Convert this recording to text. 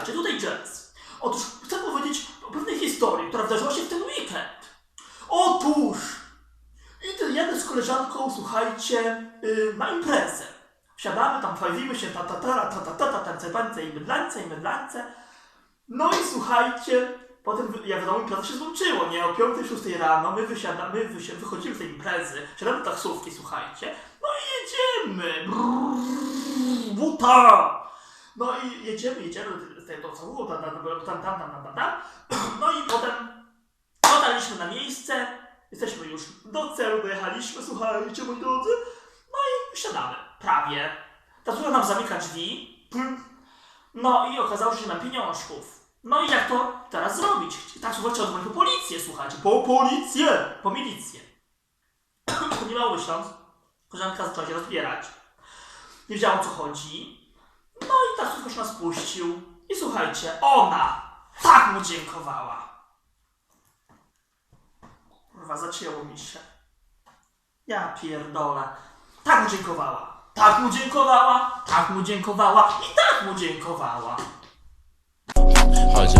Witajcie, tutaj Jens. Otóż chcę powiedzieć o pewnej historii, która wydarzyła się w ten weekend. Otóż idę jeden z koleżanką, słuchajcie, yy, na imprezę. Siadamy tam, fajwimy się, ta-ta-ta-ta-ta, tańce i mydlance, i mydlance. No i słuchajcie, potem jak wiadomo impreza się złączyło, nie? O 5, 6 rano my wysiadamy, my wysi wychodzimy z tej imprezy, siadamy taksówki, słuchajcie, no i jedziemy. Brrr, buta! No i jedziemy, jedziemy z do samochodu, tam, tam, tam, tam, tam, tam. No i potem dotarliśmy na miejsce, jesteśmy już do celu, dojechaliśmy, słuchajcie, moi drodzy. No i siadamy, prawie. Taksówka nam zamyka drzwi. No i okazało się, że nie ma pieniążków. No i jak to teraz zrobić? Taksówka trzeba dzwonić po policję, słuchajcie, po policję, po milicję. nie mało myśląc, koleżanka zaczęła się rozbierać. Nie wiedziała o co chodzi. I taksówkarz nas puścił. I słuchajcie, ona tak mu dziękowała. Kurwa, zacięło mi się. Ja pierdolę. Tak mu dziękowała. Tak mu dziękowała. Tak mu dziękowała. I tak mu dziękowała. Was